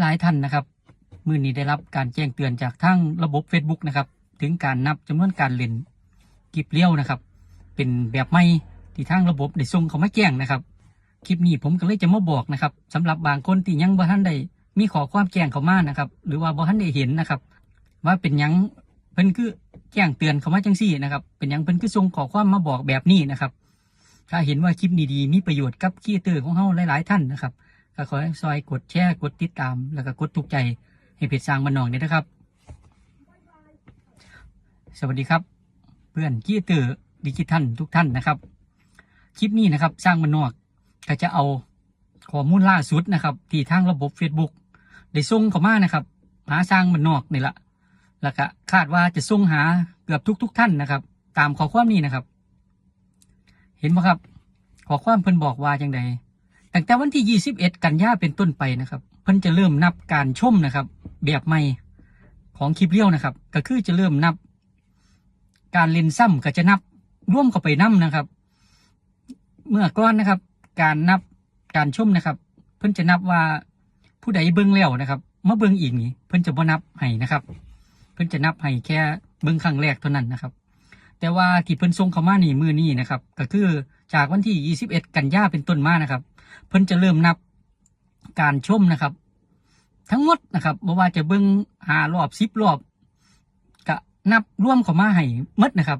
หลาย ๆ ท่านนะครับมือนี้ได้รับการแจ้งเตือนจากทางระบบ Facebook นะครับ ถึงการนับจำนวนการเล่นกิบเลี้ยวนะครับ เป็นแบบใหม่ที่ทางระบบได้ส่งเขามาแจ้งนะครับ คลิปนี้ผมก็เลยจะมาบอกนะครับสำหรับบางคนที่ยังบ่ทันได้มีขอความแจ้งเขามานะครับ หรือว่าบ่ทันได้เห็นนะครับ ว่าเป็นยังเพิ่นคือแจ้งเตือนเขามาจังซี่นะครับ เป็นยังเพิ่นคือส่งขอความมาบอกแบบนี้นะครับ ถ้าเห็นว่าคลิปดีมีประโยชน์กับคีเตอร์ของเฮาหลาย ๆ ท่านนะครับ ก็ขอให้ซอยกดแชร์กดติดตาม แล้วก็กดถูกใจให้เพจสร้างบันนองเนี่ยนะครับ สวัสดีครับ เพื่อนคีเตอร์ดิจิทัลทุกท่านนะครับ คลิปนี้นะครับสร้างบันนอกก็จะเอาข้อมูลล่าสุดนะครับ ที่ทางระบบ Facebook ได้ส่งเข้ามานะครับ หาสร้างบันนอกนี่ละแล้วก็คาดว่าจะส่งหาเกือบทุกๆท่านนะครับ ตามข้อความนี้นะครับ เห็นไหมครับ ข้อความเพิ่นบอกว่าจังใด ตั้งแต่วันที่ 21 กันยาเป็นต้นไปนะครับเพิ่นจะเริ่มนับการชมนะครับ แบบใหม่ของคลิปเลี้ยวนะครับ ก็คือจะเริ่มนับ การเล่นซ้ำก็จะนับร่วมเข้าไปนํนะครับ เมื่อก่อนนะครับ การนับการชมนะครับ เพิ่นจะนับว่าผู้ใดเบิ่งแล้วนะครับเมาเบิ่งอีกนี่เพิ่นจะบ่นับให้นะครับ เพิ่นจะนับให้แค่เบิ่งครั้งแรกเท่านั้นนะครับ แต่ว่าที่เพิ่นส่งเข้ามานี่มือนี้นะครับ ก็คือ จากวันที่ 21 กันยาเป็นต้นมานะครับ เพิ่นจะเริ่มนับการชมนะครับ ทั้งหมดนะครับบ่ว่าจะเบิ่งหารอบสิบรอบก็นับร่วมเข้ามาให้หมดนะครับ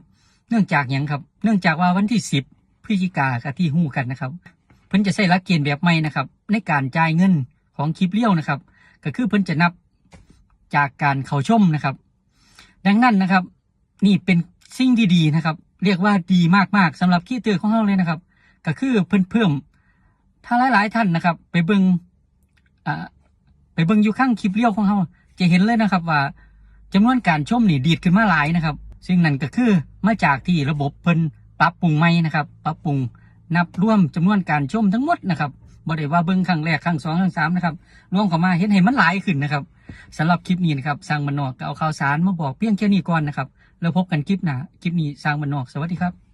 เนื่องจากหยังครับ เนื่องจากว่าวันที่สิบพฤศจิกากับที่หู้กันนะครับ เพิ่นจะใช้หลักเกณฑ์แบบใหม่นะครับ ในการจ่ายเงินของคลิปเลี้ยวนะครับ ก็คือเพิ่นจะนับจากการเข้าชมนะครับ ดังนั้นนะครับ นี่เป็นสิ่งที่ดีนะครับ เรียกว่าดีมากๆสำหรับคีย์เตอร์ของเราเลยนะครับ ก็คือเพิ่นเพิ่มถ้าหลายๆท่านนะครับ ไปเบิงอ่าไปเบิงอยู่ข้างคลิปเลี้ยวของเราจะเห็นเลยนะครับว่าจำนวนการชมนี่ดีดขึ้นมาหลายนะครับ ซึ่งนั่นก็คือมาจากที่ระบบเพิ่นปรับปรุงใหม่นะครับ ปรับปรุงนับรวมจำนวนการชมทั้งหมดนะครับบ่ได้ว่าเบิ่งครั้งแรกครั้งสองครั้งสามนะครับรวมเข้ามาเห็นให้มันหลายขึ้นนะครับสำหรับคลิปนี้นะครับสร้างมันนอกก็เอาข่าวสารมาบอกเพียงแค่นี้ก่อนนะครับ แล้วพบกันคลิปหน้าคลิปนี้สร้างมันนอก สวัสดีครับ